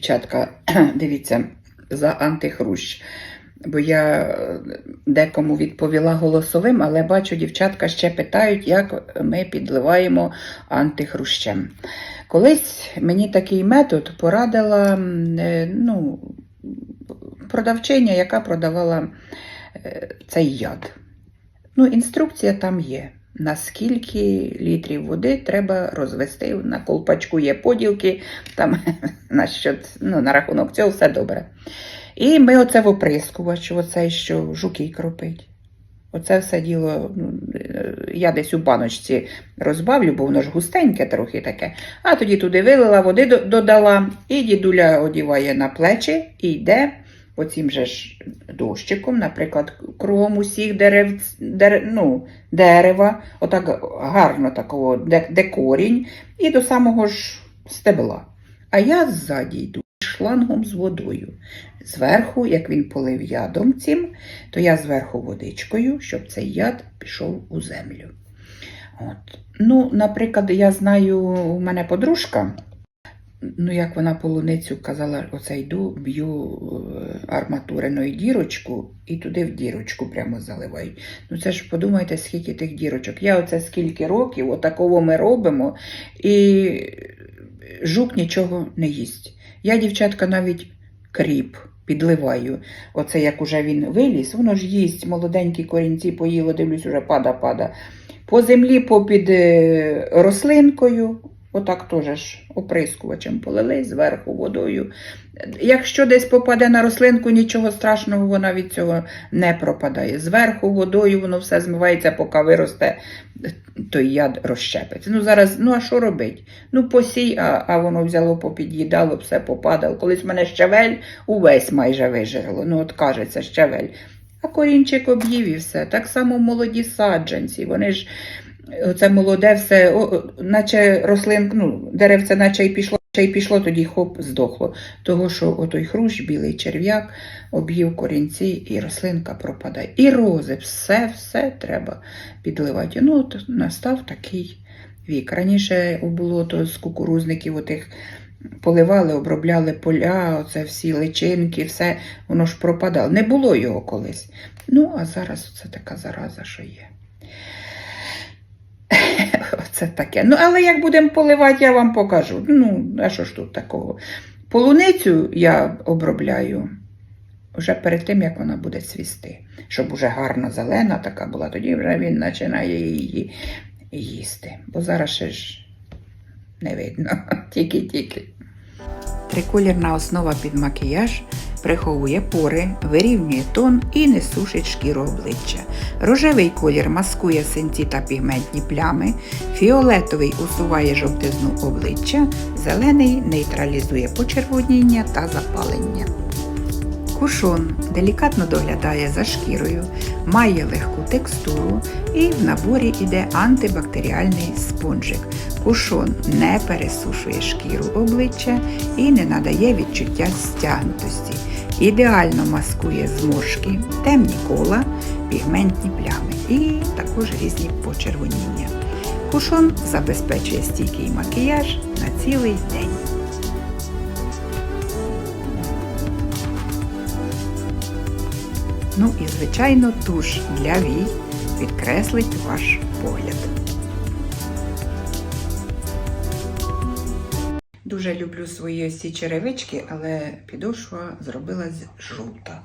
дівчатка, дивіться, за антихрущ. Бо я е, декому відповіла голосовим, але бачу, дівчатка ще питають, як ми підливаємо антихрущем. Колись мені такий метод порадила е, ну, продавчиня, яка продавала е, цей яд. Ну, інструкція там є. На скільки літрів води треба розвести. На колпачку є поділки, там на, щот- ну, на рахунок цього все добре. І ми оце в оприскувач, оцей, що жуки кропить. Оце все діло, ну, е, я десь у баночці розбавлю, бо воно ж густеньке трохи таке. А тоді туди вилила, води додала, і дідуля одіває на плечі і йде оцім же ж дощиком, наприклад, кругом усіх дерев, дер, ну, дерева, отак гарно такого, де, де корінь, і до самого ж стебла. А я ззаді йду шлангом з водою. Зверху, як він полив ядом цим, то я зверху водичкою, щоб цей яд пішов у землю. От. Ну, наприклад, я знаю, у мене подружка, ну, як вона полуницю казала, оце йду, б'ю е, арматуриною дірочку і туди в дірочку прямо заливаю. Ну це ж подумайте, скільки тих дірочок. Я оце скільки років, отакого ми робимо, і жук нічого не їсть. Я, дівчатка, навіть кріп підливаю. Оце як уже він виліз, воно ж їсть, молоденькі корінці поїло, дивлюсь, уже пада-пада. По землі попід е, рослинкою, отак теж оприскувачем полили зверху водою. Якщо десь попаде на рослинку, нічого страшного, вона від цього не пропадає. Зверху водою воно все змивається, поки виросте, той яд розщепиться. Ну зараз, ну а що робить? Ну посій, а, а воно взяло, попід'їдало, все попадало. Колись в мене щавель увесь майже вижерло. Ну, от кажеться, щавель. А корінчик об'їв і все. Так само молоді саджанці. Вони ж оце молоде все, о, наче рослин, ну, деревце, наче й пішло, наче й пішло, тоді хоп, здохло. Того, що отой хрущ, білий черв'як, об'їв корінці, і рослинка пропадає. І рози, все, все треба підливати. Ну, от настав такий вік. Раніше було то з кукурузників отих поливали, обробляли поля, оце всі личинки, все, воно ж пропадало. Не було його колись. Ну, а зараз це така зараза, що є. Оце таке. Ну, але як будемо поливати, я вам покажу. Ну, а що ж тут такого? Полуницю я обробляю вже перед тим, як вона буде цвісти. Щоб уже гарна зелена така була, тоді вже він починає її їсти. Бо зараз ще ж не видно. Тільки-тільки. Триколірна основа під макіяж приховує пори, вирівнює тон і не сушить шкіру обличчя. Рожевий колір маскує синці та пігментні плями, фіолетовий усуває жовтизну обличчя, зелений нейтралізує почервоніння та запалення. Кушон делікатно доглядає за шкірою, має легку текстуру і в наборі йде антибактеріальний спонжик. Кушон не пересушує шкіру обличчя і не надає відчуття стягнутості. Ідеально маскує зморшки, темні кола, пігментні плями і також різні почервоніння. Кушон забезпечує стійкий макіяж на цілий день. Ну і, звичайно, туш для вій підкреслить ваш погляд. Дуже люблю свої ось ці черевички, але підошва зробилась жовта.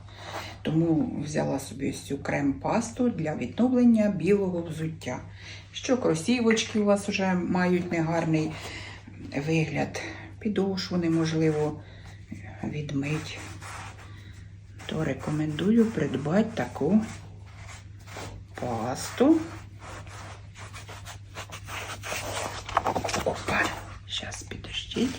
Тому взяла собі цю крем-пасту для відновлення білого взуття. Що кросівочки у вас вже мають негарний вигляд, підошву неможливо відмить то рекомендую придбати таку пасту. Опа, зараз підождіть.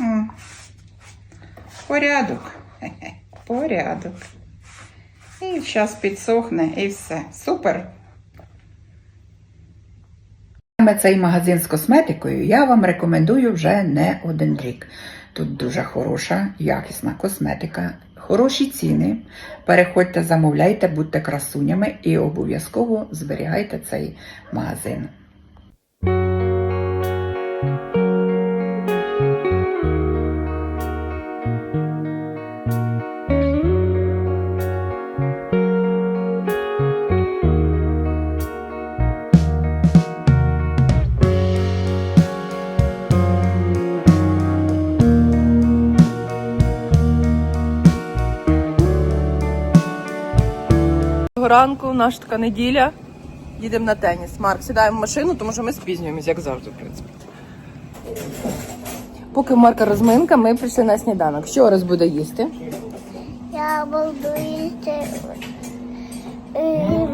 М, Порядок. Порядок. І зараз підсохне і все. Супер. Саме цей магазин з косметикою я вам рекомендую вже не один рік. Тут дуже хороша, якісна косметика, Хороші ціни. Переходьте, замовляйте, будьте красунями і обов'язково зберігайте цей магазин. Ранку, наша така неділя. Їдемо на теніс. Марк, сідаємо в машину, тому що ми спізнюємось, як завжди, в принципі. Поки Марка розминка, ми прийшли на сніданок. Що Орес буде їсти? Я буду їсти ем,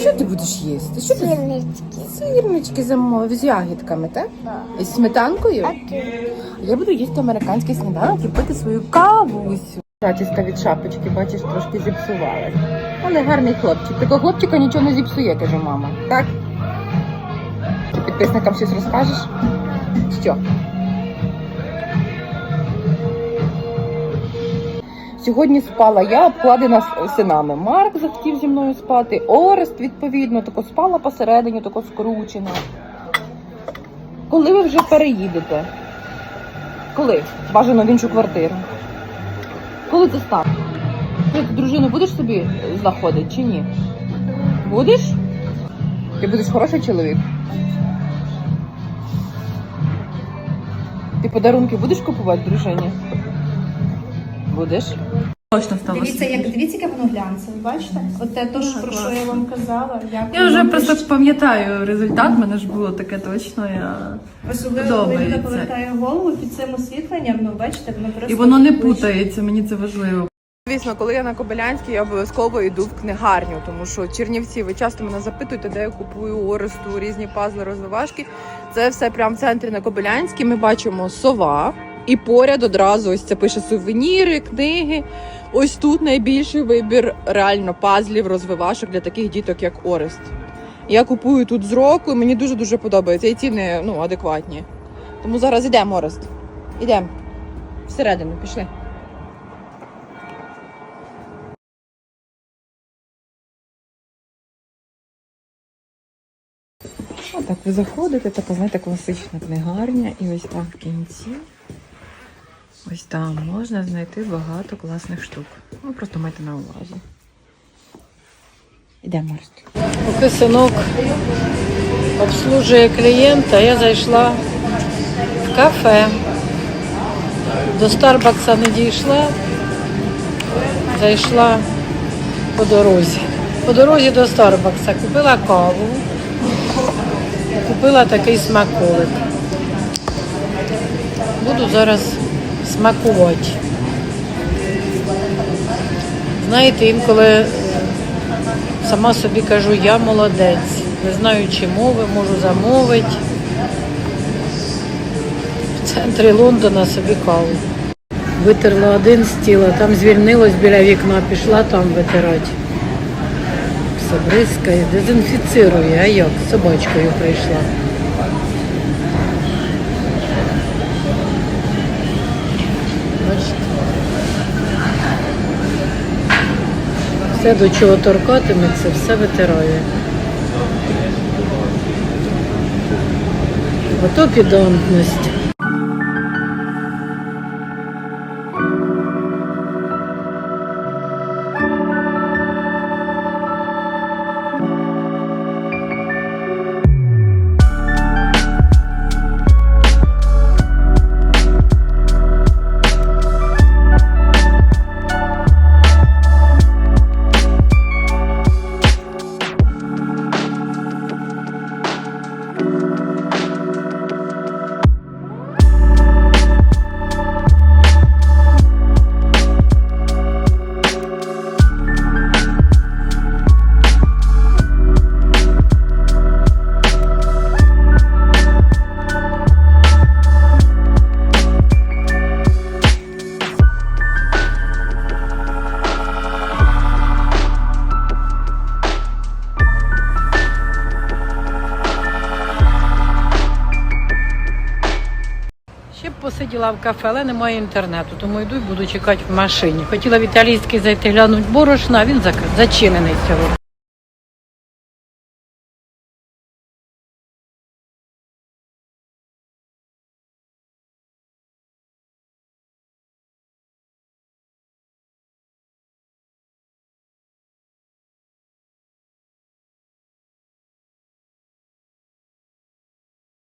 Що ти будеш їсти? Що ти? сірнички. Сирнички замовив з ягідками, так? Да. Із сметанкою? А ти? Я буду їсти американський сніданок і пити свою кавусю. Зачіска від шапочки, бачиш, трошки зіпсувалась. Але гарний хлопчик. Такого хлопчика нічого не зіпсує, каже мама. Так? Ти підписникам щось розкажеш? Що? Сьогодні спала я, обкладена синами. Марк захотів зі мною спати. Орест, відповідно, тако спала посередині, тако скручена. Коли ви вже переїдете? Коли? Бажано в іншу квартиру. Коли це став. Ти дружину будеш собі знаходити чи ні? Будеш? Ти будеш хороший чоловік? Ти подарунки будеш купувати дружині? Будеш? Точно стало. Дивіться, як дивіться, яке воно глянцеве, бачите? От те, то, що, про що я вам казала. Дякую. Я вже вам. просто пам'ятаю результат, мене ж було таке точно. Я... Особливо, коли подобається. людина повертає голову під цим освітленням, ну бачите, воно просто І воно не путається, мені це важливо. Звісно, коли я на Кобилянській, я обов'язково йду в книгарню, тому що Чернівці, ви часто мене запитуєте, де я купую оресту, різні пазли, розвивашки. Це все прямо в центрі на Кобилянській. Ми бачимо сова, і поряд одразу ось це пише сувеніри, книги. Ось тут найбільший вибір реально пазлів, розвивашок для таких діток, як Орест. Я купую тут з року, і мені дуже дуже подобається. І ціни ну, адекватні. Тому зараз йдемо, Орест. Ідемо. Всередину, пішли. Отак ви заходите, така, знаєте, класична книгарня, і ось там в кінці. Ось там можна знайти багато класних штук. Ну, просто майте на увазі. Ідемо, Поки синок обслужує клієнта, я зайшла в кафе. До Старбакса не дійшла, зайшла по дорозі. По дорозі до Старбакса купила каву, купила такий смаколик. Буду зараз смакувати. Знаєте, інколи е, Сама собі кажу, я молодець. Не знаю, чи мови можу замовити. В центрі Лондона собі каву. Витерла один стіл, а там звільнилось біля вікна, пішла там витирати. Все бризкає, дезінфіцирує, а як? З собачкою прийшла. Бачите? Все, до чого торкатиметься, все витирає. Ото підантність. Хотіла в кафе, але немає інтернету, тому йду і буду чекати в машині. Хотіла в італійський зайти глянути борошна, а він зачинений сьогодні.